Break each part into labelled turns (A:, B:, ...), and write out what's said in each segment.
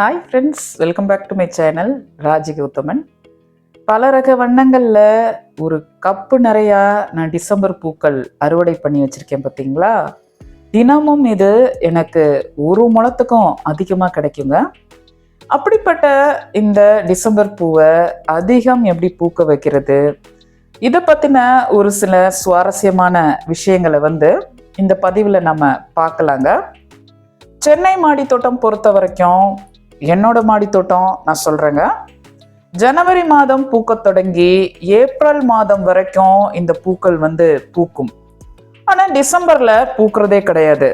A: Hi friends welcome back to my channel Raji Gauthaman பல ரக வண்ணங்களில் ஒரு கப்பு நிறையா நான் டிசம்பர் பூக்கள் அறுவடை பண்ணி வச்சுருக்கேன் பார்த்தீங்களா தினமும் இது எனக்கு ஒரு முழத்துக்கும் அதிகமாக கிடைக்குங்க. அப்படிப்பட்ட இந்த டிசம்பர் பூவை அதிகம் எப்படி பூக்க வைக்கிறது? இதை பற்றின ஒரு சில சுவாரஸ்யமான விஷயங்களை வந்து இந்த பதிவில் நம்ம பார்க்கலாங்க. சென்னை மாடி தோட்டம் பொறுத்த வரைக்கும் என்னோட மாடி தோட்டம் நான் சொல்கிறேங்க ஜனவரி மாதம் பூக்க தொடங்கி ஏப்ரல் மாதம் வரைக்கும் இந்த பூக்கள் வந்து பூக்கும். ஆனால் டிசம்பரில் பூக்கிறதே கிடையாது.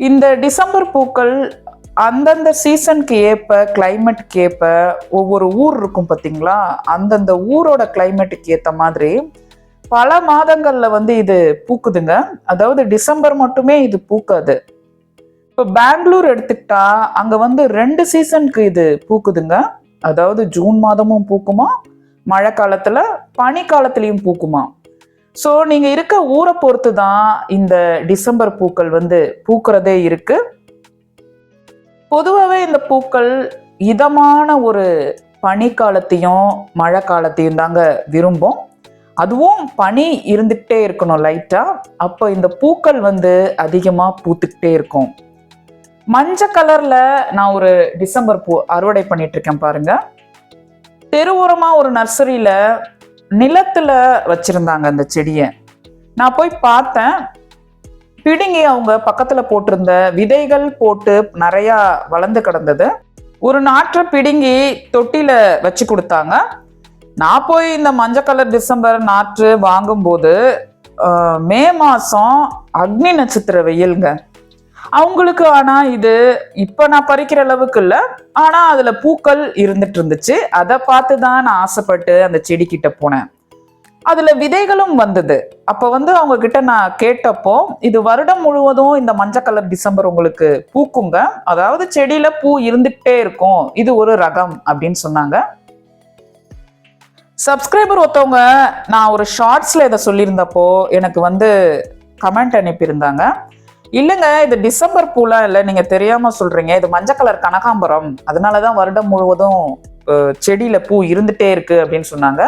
A: இந்த டிசம்பர் பூக்கள் அந்தந்த சீசனுக்கு ஏற்ப கிளைமேட்டுக்கு ஏற்ப ஒவ்வொரு ஊர் இருக்கும் பார்த்தீங்களா அந்தந்த ஊரோட கிளைமேட்டுக்கு ஏற்ற மாதிரி பல மாதங்களில் வந்து இது பூக்குதுங்க. அதாவது டிசம்பர் மட்டுமே இது பூக்காது. இப்போ பெங்களூர் எடுத்துக்கிட்டா அங்கே வந்து ரெண்டு சீசனுக்கு இது பூக்குதுங்க. அதாவது ஜூன் மாதமும் பூக்குமா மழை காலத்தில் பனிக்காலத்துலேயும் பூக்குமா? ஸோ நீங்கள் இருக்க ஊரை பொறுத்து தான் இந்த டிசம்பர் பூக்கள் வந்து பூக்கிறதே இருக்கு. பொதுவாகவே இந்த பூக்கள் இதமான ஒரு பனிக்காலத்தையும் மழை காலத்தையும் தாங்க விரும்பும். அதுவும் பனி இருந்துக்கிட்டே இருக்கணும் லைட்டாக அப்போ இந்த பூக்கள் வந்து அதிகமாக பூத்துக்கிட்டே இருக்கும். மஞ்சள் கலர்ல நான் ஒரு டிசம்பர் பூ அறுவடை பண்ணிட்டு இருக்கேன் பாருங்க. தெருவோரமா ஒரு நர்சரியில நிலத்துல வச்சிருந்தாங்க அந்த செடியை. நான் போய் பார்த்தேன். பிடுங்கி அவங்க பக்கத்துல போட்டிருந்த விதைகள் போட்டு நிறையா வளர்ந்து கிடந்தது. ஒரு நாற்றை பிடுங்கி தொட்டியில் வச்சு கொடுத்தாங்க. நான் போய் இந்த மஞ்சள் கலர் டிசம்பர் நாற்று வாங்கும்போது மே மாதம் அக்னி நட்சத்திர வெயிலுங்க. அவங்களுக்கு ஆனா இது இப்ப நான் பறிக்கிற அளவுக்கு இல்ல. ஆனா அதுல பூக்கள் இருந்துட்டு இருந்துச்சு அதை பார்த்து தான் நான் ஆசைப்பட்டு அந்த செடி கிட்ட போனேன். அதுல விதைகளும் வந்தது. அப்ப வந்து அவங்க கிட்ட நான் கேட்டப்போ இது வருடம் முழுவதும் இந்த மஞ்சள் கலர் டிசம்பர் உங்களுக்கு பூக்குங்க. அதாவது செடியில பூ இருந்துகிட்டே இருக்கும். இது ஒரு ரகம் அப்படின்னு சொன்னாங்க. சப்ஸ்கிரைபர் ஒருத்தவங்க நான் ஒரு ஷார்ட்ஸ்ல இதை சொல்லியிருந்தப்போ எனக்கு வந்து கமெண்ட் அனுப்பியிருந்தாங்க. இல்லைங்க இது டிசம்பர் பூலாம் இல்லை நீங்க தெரியாம சொல்றீங்க. இது மஞ்சள் கலர் கனகாம்பரம். அதனாலதான் வருடம் முழுவதும் செடியில் செடியில பூ இருந்துட்டே இருக்கு அப்படின்னு சொன்னாங்க.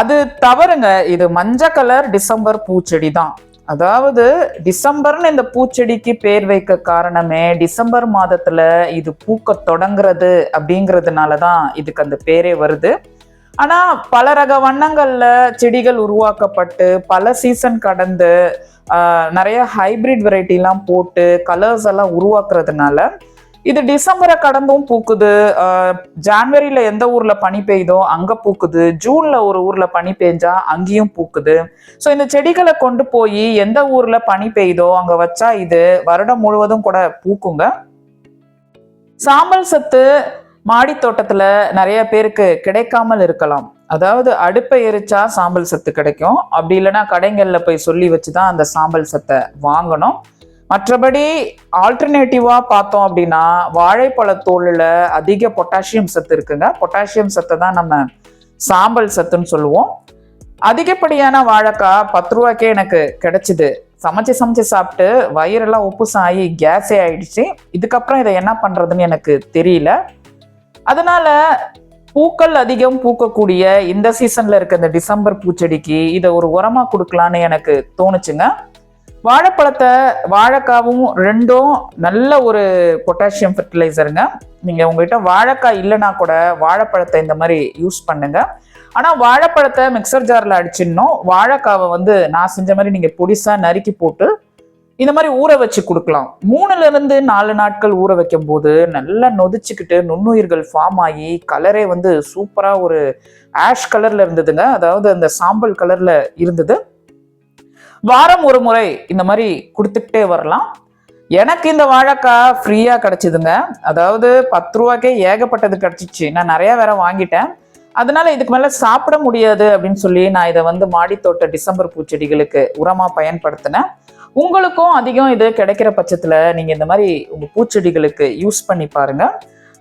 A: அது தவறுங்க. இது மஞ்சள் கலர் டிசம்பர் பூச்செடி தான் அதாவது டிசம்பர்னு இந்த பூச்செடிக்கு பேர் வைக்க காரணமே டிசம்பர் மாதத்துல இது பூக்க தொடங்குறது அப்படிங்கிறதுனால தான் இதுக்கு அந்த பேரே வருது. ஆனா பல ரக வண்ணங்கள்ல செடிகள் உருவாக்கப்பட்டு பல சீசன் கடந்து நிறைய ஹைபிரிட் வெரைட்டிலாம் போட்டு கலர்ஸ் எல்லாம் உருவாக்குறதுனால இது டிசம்பரை கடந்தும் பூக்குது. ஆஹ், ஜான்வரியில எந்த ஊர்ல பனி பெய்யுதோ அங்க பூக்குது. ஜூன்ல ஒரு ஊர்ல பனி பெஞ்சா அங்கேயும் பூக்குது. ஸோ இந்த செடிகளை கொண்டு போய் எந்த ஊர்ல பனி பெய்யுதோ அங்க வச்சா இது வருடம் முழுவதும் கூட பூக்குங்க. சாம்பல் சத்து மாடித்தோட்டத்தில் நிறைய பேருக்கு கிடைக்காமல் இருக்கலாம். அதாவது அடுப்பை எரிச்சா சாம்பல் சத்து கிடைக்கும். அப்படி இல்லைன்னா கடைங்களில் போய் சொல்லி வச்சு தான் அந்த சாம்பல் சத்தை வாங்கணும். மற்றபடி ஆல்டர்னேட்டிவாக பார்த்தோம் அப்படின்னா வாழைப்பழ தோலில் அதிக பொட்டாசியம் சத்து இருக்குங்க. பொட்டாசியம் சத்தை தான் நம்ம சாம்பல் சத்துன்னு சொல்லுவோம். அதிகப்படியான வாழைக்காய் பத்து ரூபாய்க்கே எனக்கு கிடைச்சிது. சமைச்சு சமைச்சு சாப்பிட்டு வயிறெல்லாம் உப்புசாயி கேஸே ஆயிடுச்சு. இதுக்கப்புறம் இதை என்ன பண்ணுறதுன்னு எனக்கு தெரியல. அதனால பூக்கள் அதிகம் பூக்கக்கூடிய இந்த சீசன்ல இருக்க இந்த டிசம்பர் பூச்செடிக்கு இதை ஒரு உரமா கொடுக்கலான்னு எனக்கு தோணுச்சுங்க. வாழைப்பழத்தை வாழைக்காவும் ரெண்டும் நல்ல ஒரு பொட்டாசியம் ஃபெர்டிலைசருங்க நீங்க உங்ககிட்ட வாழைக்காய் இல்லைன்னா கூட வாழைப்பழத்தை இந்த மாதிரி யூஸ் பண்ணுங்க. ஆனா வாழைப்பழத்தை மிக்சர் ஜாரில் அடிச்சிடணும். வாழைக்காவை வந்து நான் செஞ்ச மாதிரி நீங்க பொடிசா நறுக்கி போட்டு இந்த மாதிரி ஊற வச்சு கொடுக்கலாம். மூணுல இருந்து நாலு நாட்கள் ஊற வைக்கும் போது நல்லா நொதிச்சுக்கிட்டு நுண்ணுயிர்கள் ஃபார்ம் ஆகி கலரே வந்து சூப்பரா ஒரு ஆஷ் கலர்ல இருந்ததுங்க. அதாவது அந்த சாம்பல் கலர்ல இருந்தது. வாரம் ஒரு முறை இந்த மாதிரி கொடுத்துக்கிட்டே வரலாம். எனக்கு இந்த வாழைக்காய் ஃப்ரீயாக கிடைச்சிதுங்க. அதாவது பத்து ரூபாய்க்கே ஏகப்பட்டது கிடைச்சிச்சு. நான் நிறைய வேற வாங்கிட்டேன். அதனால இதுக்கு மேலே சாப்பிட முடியாது அப்படின்னு சொல்லி நான் இதை வந்து மாடித்தோட்ட டிசம்பர் பூச்செடிகளுக்கு உரமாக பயன்படுத்தினேன். உங்களுக்கும் அதிகம் இது கிடைக்கிற பட்சத்தில் நீங்கள் இந்த மாதிரி உங்கள் பூச்செடிகளுக்கு யூஸ் பண்ணி பாருங்கள்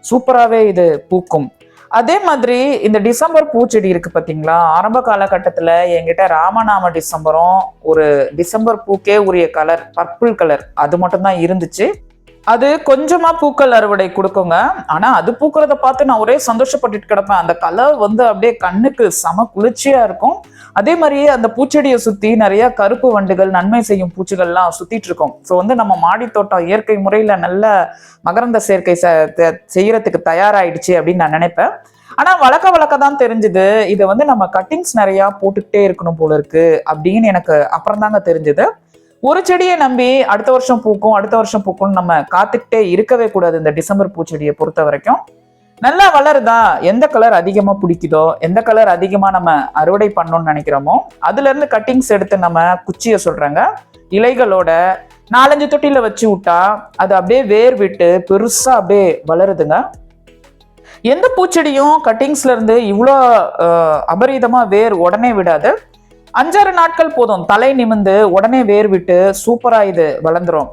A: சூப்பராகவே இது பூக்கும். அதே மாதிரி இந்த டிசம்பர் பூச்செடி இருக்கு பார்த்தீங்களா ஆரம்ப காலகட்டத்தில் என்கிட்ட ராமநாம டிசம்பரும் ஒரு டிசம்பர் பூக்கே உரிய கலர் பர்பிள் கலர் அது மட்டும் தான் இருந்துச்சு. அது கொஞ்சமா பூக்கள் அறுவடை கொடுக்குங்க. ஆனா அது பூக்கிறத பார்த்து நான் ஒரே சந்தோஷப்பட்டுட்டு கிடப்பேன். அந்த கலர் வந்து அப்படியே கண்ணுக்கு செம குளிர்ச்சியா இருக்கும். அதே மாதிரியே அந்த பூச்செடியை சுத்தி நிறைய கருப்பு வண்டுகள் நன்மை செய்யும் பூச்சிகள்லாம் சுத்திட்டு இருக்கும். ஸோ வந்து நம்ம மாடி தோட்டம் இயற்கை முறையில நல்ல மகரந்த சேர்க்கை செய்யறதுக்கு தயாராயிடுச்சு அப்படின்னு நான் நினைப்பேன். ஆனா வழக்க வழக்க தான் தெரிஞ்சுது. இதை வந்து நம்ம கட்டிங்ஸ் நிறைய போட்டுக்கிட்டே இருக்கணும் போல இருக்கு அப்படின்னு எனக்கு அப்புறம் தாங்க தெரிஞ்சுது. ஒரு செடியை நம்பி அடுத்த வருஷம் பூக்கும் அடுத்த வருஷம் பூக்கும்னு நம்ம காத்துக்கிட்டே இருக்கவே கூடாது இந்த டிசம்பர் பூச்செடியை பொறுத்த வரைக்கும். நல்லா வளருதா? எந்த கலர் அதிகமாக பிடிக்குதோ? எந்த கலர் அதிகமாக நம்ம அறுவடை பண்ணணும்னு நினைக்கிறோமோ அதுலேருந்து கட்டிங்ஸ் எடுத்து நம்ம குச்சியை சொல்கிறாங்க இலைகளோட நாலஞ்சு தொட்டியில் வச்சு விட்டா அது அப்படியே வேர் விட்டு பெருசாக அப்படியே வளருதுங்க. எந்த பூச்செடியும் கட்டிங்ஸ்லேருந்து இவ்வளோ அபரீதமாக வேர் உடனே விடாது. அஞ்சாறு நாட்கள் போதும். தலை நிமிந்து உடனே வேர் விட்டு சூப்பராக இது வளர்ந்துடும்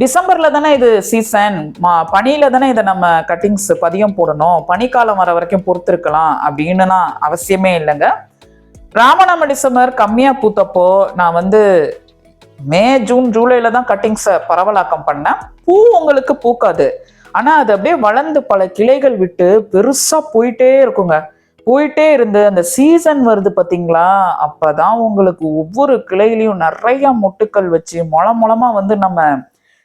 A: டிசம்பர்ல தானே இது சீசன் மா பனியில தானே இதை நம்ம கட்டிங்ஸ் பதியம் போடணும். பனிக்காலம் வர வரைக்கும் பொறுத்திருக்கலாம் அப்படின்னுனா அவசியமே இல்லைங்க. ராமநாம டிசம்பர் கம்மியாக பூத்தப்போ நான் வந்து மே ஜூன் ஜூலைல தான் கட்டிங்ஸை பரவலாக்கம் பண்ணேன். பூ உங்களுக்கு பூக்காது. ஆனால் அது அப்படியே வளர்ந்து பல கிளைகள் விட்டு பெருசாக போயிட்டே இருக்குங்க. போயிட்டே இருந்து அந்த சீசன் வருது பார்த்தீங்களா அப்போதான் உங்களுக்கு ஒவ்வொரு கிளையிலையும் நிறைய மொட்டுக்கள் வச்சு மொளம் மொளமாக வந்து நம்ம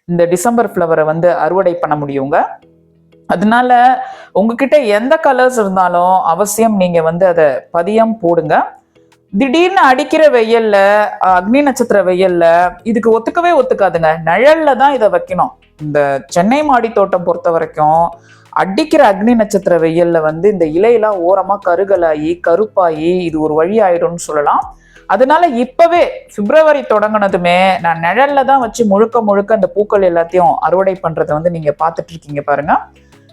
A: இந்த டிசம்பர் ஃப்ளவரை வந்து அறுவடை பண்ண முடியுங்க. அதனால உங்ககிட்ட எந்த கலர்ஸ் இருந்தாலும் அவசியம் நீங்கள் வந்து அதை பதியம் போடுங்க. திடீர்னு அடிக்கிற வெயில்ல அக்னி நட்சத்திர வெயில்ல இதுக்கு ஒத்துக்கவே ஒத்துக்காதுங்க. நிழல்ல தான் இதை வைக்கணும். இந்த சென்னை மாடி தோட்டம் பொறுத்த வரைக்கும் அடிக்கிற அக்னி நட்சத்திர வெயில்ல வந்து இந்த இலையெல்லாம் ஓரமா கருகலாகி கருப்பாகி இது ஒரு வழி ஆயிடும்னு சொல்லலாம். அதனால இப்பவே பிப்ரவரி தொடங்கினதுமே நான் நிழல்ல தான் வச்சு முழுக்க முழுக்க அந்த பூக்கள் எல்லாத்தையும் அறுவடை பண்றதை வந்து நீங்க பார்த்துட்டு இருக்கீங்க பாருங்க.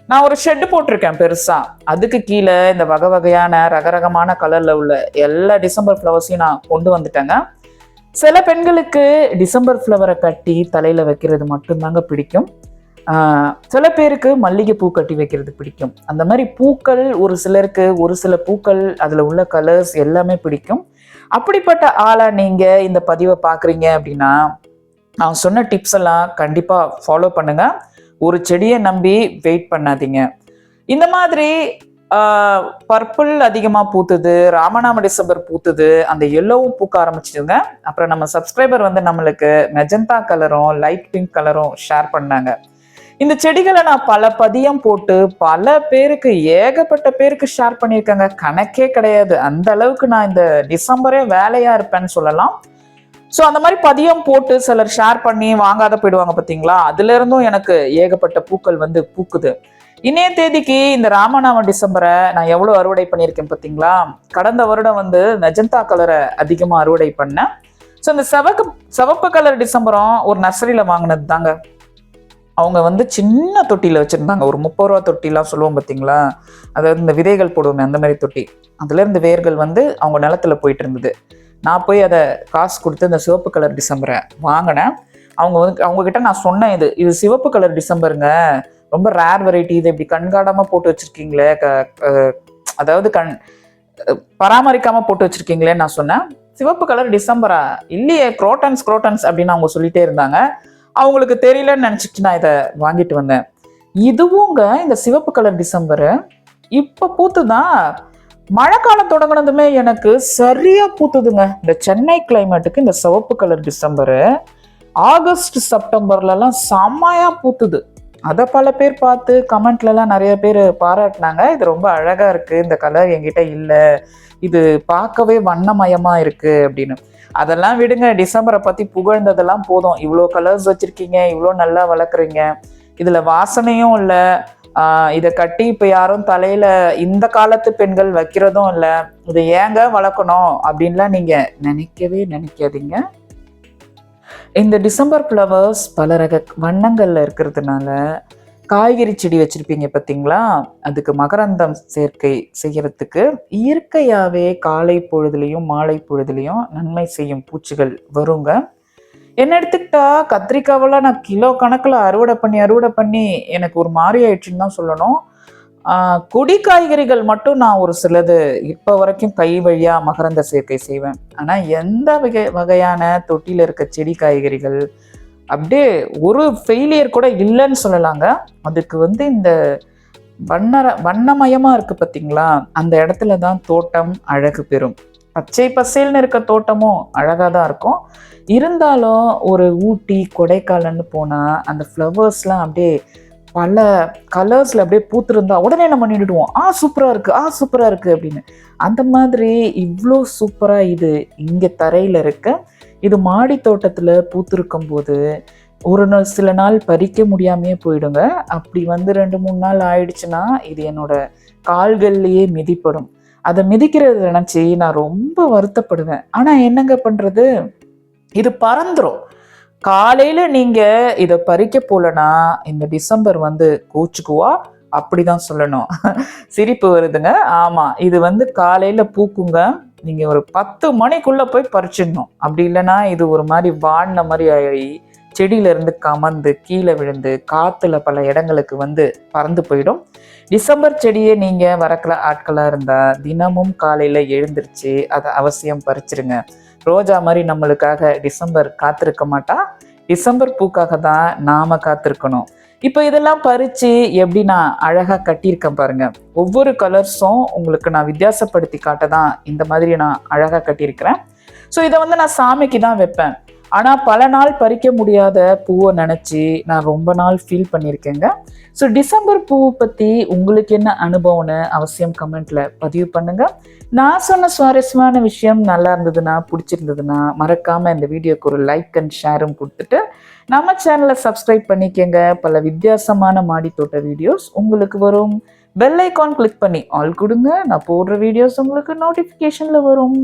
A: நான் ஒரு ஷெட் போட்டிருக்கேன் பெருசா. அதுக்கு கீழே இந்த வகை வகையான ரகரகமான கலர்ல உள்ள எல்லா டிசம்பர் ஃப்ளவர்ஸையும் நான் கொண்டு வந்துட்டேங்க. சில பெண்களுக்கு டிசம்பர் ஃப்ளவரை கட்டி தலையில வைக்கிறது மட்டும்தாங்க பிடிக்கும். சில பேருக்கு மல்லிகை பூ கட்டி வைக்கிறது பிடிக்கும். அந்த மாதிரி பூக்கள் ஒரு சிலருக்கு ஒரு சில பூக்கள் அதில் உள்ள கலர்ஸ் எல்லாமே பிடிக்கும். அப்படிப்பட்ட ஆளாக நீங்கள் இந்த பதிவை பார்க்குறீங்க அப்படின்னா நான் சொன்ன டிப்ஸ் எல்லாம் கண்டிப்பாக ஃபாலோ பண்ணுங்கள் ஒரு செடியை நம்பி வெயிட் பண்ணாதீங்க. இந்த மாதிரி பர்பிள் அதிகமாக பூத்துது ராமநாம டிசம்பர் பூத்துது அந்த எல்லோவும் பூக்க ஆரம்பிச்சிடுங்க. அப்புறம் நம்ம சப்ஸ்கிரைபர் வந்து நம்மளுக்கு மெஜந்தா கலரும் லைட் பிங்க் கலரும் ஷேர் பண்ணாங்க. இந்த செடிகளை நான் பல பதியம் போட்டு பல பேருக்கு ஏகப்பட்ட பேருக்கு ஷேர் பண்ணியிருக்கேங்க. கணக்கே கிடையாது. அந்த அளவுக்கு நான் இந்த டிசம்பரே வேலையா இருப்பேன்னு சொல்லலாம். ஸோ அந்த மாதிரி பதியம் போட்டு சிலர் ஷேர் பண்ணி வாங்காத போயிடுவாங்க பார்த்தீங்களா அதுல இருந்தும் எனக்கு ஏகப்பட்ட பூக்கள் வந்து பூக்குது. இணைய தேதிக்கு இந்த ராமநாம டிசம்பரை நான் எவ்வளோ அறுவடை பண்ணியிருக்கேன் பார்த்தீங்களா கடந்த வருடம் வந்து நஜந்தா கலரை அதிகமாக அறுவடை பண்ணேன். ஸோ இந்த சிவப்பு சிவப்பு கலர் டிசம்பரம் ஒரு நர்சரியில் வாங்கினது தாங்க அவங்க வந்து சின்ன தொட்டியில் வச்சுருந்தாங்க. ஒரு முப்பது ரூபா தொட்டிலாம் சொல்லுவோம் பார்த்தீங்களா அதாவது இந்த விதைகள் போடுவோமே அந்த மாதிரி தொட்டி. அதுலேருந்து வேர்கள் வந்து அவங்க நிலத்துல போயிட்டு இருந்தது. நான் போய் அதை காசு கொடுத்து இந்த சிவப்பு கலர் டிசம்பரை வாங்கினேன். அவங்க வந்து அவங்கக்கிட்ட நான் சொன்னேன் இது இது சிவப்பு கலர் டிசம்பருங்க. ரொம்ப ரேர் வெரைட்டி இது. இப்படி கண்காடாமல் போட்டு வச்சுருக்கீங்களே க அதாவது கண் பராமரிக்காமல் போட்டு வச்சுருக்கீங்களேன்னு நான் சொன்னேன். சிவப்பு கலர் டிசம்பரா? இல்லையே குரோட்டன்ஸ் குரோட்டன்ஸ் அப்படின்னு அவங்க சொல்லிட்டே இருந்தாங்க. அவங்களுக்கு தெரியலன்னு நினச்சிட்டு நான் இதை வாங்கிட்டு வந்தேன். இதுவுங்க இந்த சிவப்பு கலர் டிசம்பரு இப்போ பூத்துதான் மழைக்காலம் தொடங்கினதுமே எனக்கு சரியாக பூத்துதுங்க. இந்த சென்னை கிளைமேட்டுக்கு இந்த சிவப்பு கலர் டிசம்பரு ஆகஸ்ட் செப்டம்பர்லலாம் செம்மையாக பூத்துது. அதை பல பேர் பார்த்து கமெண்ட்லலாம் நிறைய பேர் பாராட்டினாங்க. இது ரொம்ப அழகாக இருக்குது இந்த கலர் என்கிட்ட இல்லை. இது பார்க்கவே வண்ணமயமாக இருக்குது அப்படின்னு. அதெல்லாம் விடுங்க. டிசம்பரை பற்றி புகழ்ந்ததெல்லாம் போதும். இவ்வளோ கலர்ஸ் வச்சுருக்கீங்க. இவ்வளோ நல்லா வளர்க்குறீங்க. இதில் வாசனையும் இல்லை. இதை கட்டி இப்போ யாரும் தலையில் இந்த காலத்து பெண்கள் வைக்கிறதும் இல்லை. இதை ஏங்க வளர்க்கணும்? அப்படின்லாம் நீங்கள் நினைக்கவே நினைக்காதீங்க. இந்த டிசம்பர் ஃப்ளவர்ஸ் பல ரக வண்ணங்களில் இருக்கிறதுனால காய்கறி செடி வச்சுருப்பீங்க பார்த்தீங்களா அதுக்கு மகரந்தம் சேர்க்கை செய்யறதுக்கு இயற்கையாகவே காலை பொழுதுலையும் மாலை பொழுதுலேயும் நன்மை செய்யும் பூச்சிகள் வருங்க. என்ன எடுத்துக்கிட்டா கத்திரிக்காவெல்லாம் நான் கிலோ கணக்கில் அறுவடை பண்ணி அறுவடை பண்ணி எனக்கு ஒரு மாதிரி ஆயிடுச்சுன்னு தான் சொல்லணும். கொடி காய்கறிகள் மட்டும் நான் ஒரு சிலது இப்போ வரைக்கும் கை வழியாக மகரந்த சேர்க்கை செய்வேன். ஆனால் எந்த வகை வகையான தொட்டியில் இருக்க செடி காய்கறிகள் அப்படியே ஒரு ஃபெயிலியர் கூட இல்லைன்னு சொல்லலாங்க. அதுக்கு வந்து இந்த வண்ணர வண்ணமயமாக இருக்கு பார்த்தீங்களா அந்த இடத்துல தான் தோட்டம் அழகு பெறும். பச்சை பசேல்னு இருக்க தோட்டமும் அழகாக தான் இருக்கும். இருந்தாலும் ஒரு ஊட்டி கொடைக்கானல்னு போனால் அந்த ஃப்ளவர்ஸ்லாம் அப்படியே பல கலர்ஸில் அப்படியே பூத்திருந்தா உடனே நம்ம நின்றுடுவோம். ஆ சூப்பராக இருக்குது ஆ சூப்பராக இருக்குது அப்படின்னு. அந்த மாதிரி இவ்வளோ சூப்பராக இது இங்கே தரையில் இருக்க. இது மாடி தோட்டத்தில் பூத்திருக்கும் போது ஒரு நாள் சில நாள் பறிக்க முடியாமையே போயிடுங்க. அப்படி வந்து ரெண்டு மூணு நாள் ஆயிடுச்சுன்னா இது என்னோட கால்கள்லேயே மிதிப்படும். அதை மிதிக்கிறது நினச்சி நான் ரொம்ப வருத்தப்படுவேன். ஆனால் என்னங்க பண்ணுறது இது பறந்துடும் காலையில நீங்க இதை பறிக்க போலனா இந்த டிசம்பர் வந்து கோச்சுக்குவா? அப்படிதான் சொல்லணும். சிரிப்பு வருதுங்க. ஆமா இது வந்து காலையில பூக்குங்க. நீங்க ஒரு பத்து மணிக்குள்ள போய் பறிச்சிடணும். அப்படி இல்லைன்னா இது ஒரு மாதிரி வாடின மாதிரி ஆகி செடியில இருந்து கமந்து கீழே விழுந்து காத்துல பல இடங்களுக்கு வந்து பறந்து போயிடும். டிசம்பர் செடியை நீங்க வரக்கல ஆட்களா இருந்தா தினமும் காலையில எழுந்திருச்சு அதை அவசியம் பறிச்சிருங்க. ரோஜா மாதிரி நம்மளுக்காக டிசம்பர் காத்திருக்க மாட்டா. டிசம்பர் பூக்காக தான் நாம காத்திருக்கணும். இப்போ இதெல்லாம் பறித்து எப்படி நான் அழகாக கட்டியிருக்கேன் பாருங்க. ஒவ்வொரு கலர்ஸும் உங்களுக்கு நான் வித்தியாசப்படுத்தி காட்ட தான் இந்த மாதிரி நான் அழகாக கட்டியிருக்கிறேன். ஸோ இதை வந்து நான் சாமிக்கு தான் வைப்பேன். ஆனா பல நாள் பறிக்க முடியாத பூவை நினைச்சு நான் ரொம்ப நாள் ஃபீல் பண்ணியிருக்கேங்க. ஸோ டிசம்பர் பூவை பத்தி உங்களுக்கு என்ன அனுபவம்னு அவசியம் கமெண்ட்ல பதிவு பண்ணுங்க. நான் சொன்ன சுவாரஸ்யமான விஷயம் நல்லா இருந்ததுன்னா பிடிச்சிருந்ததுன்னா மறக்காம இந்த வீடியோக்கு ஒரு லைக் அண்ட் ஷேரும் கொடுத்துட்டு நம்ம சேனலை சப்ஸ்கிரைப் பண்ணிக்கங்க. பல வித்தியாசமான மாடி தோட்ட வீடியோஸ் உங்களுக்கு வரும். பெல் ஐக்கான் கிளிக் பண்ணி ஆல் கொடுங்க. நான் போடுற வீடியோஸ் உங்களுக்கு நோட்டிஃபிகேஷனில் வரும்.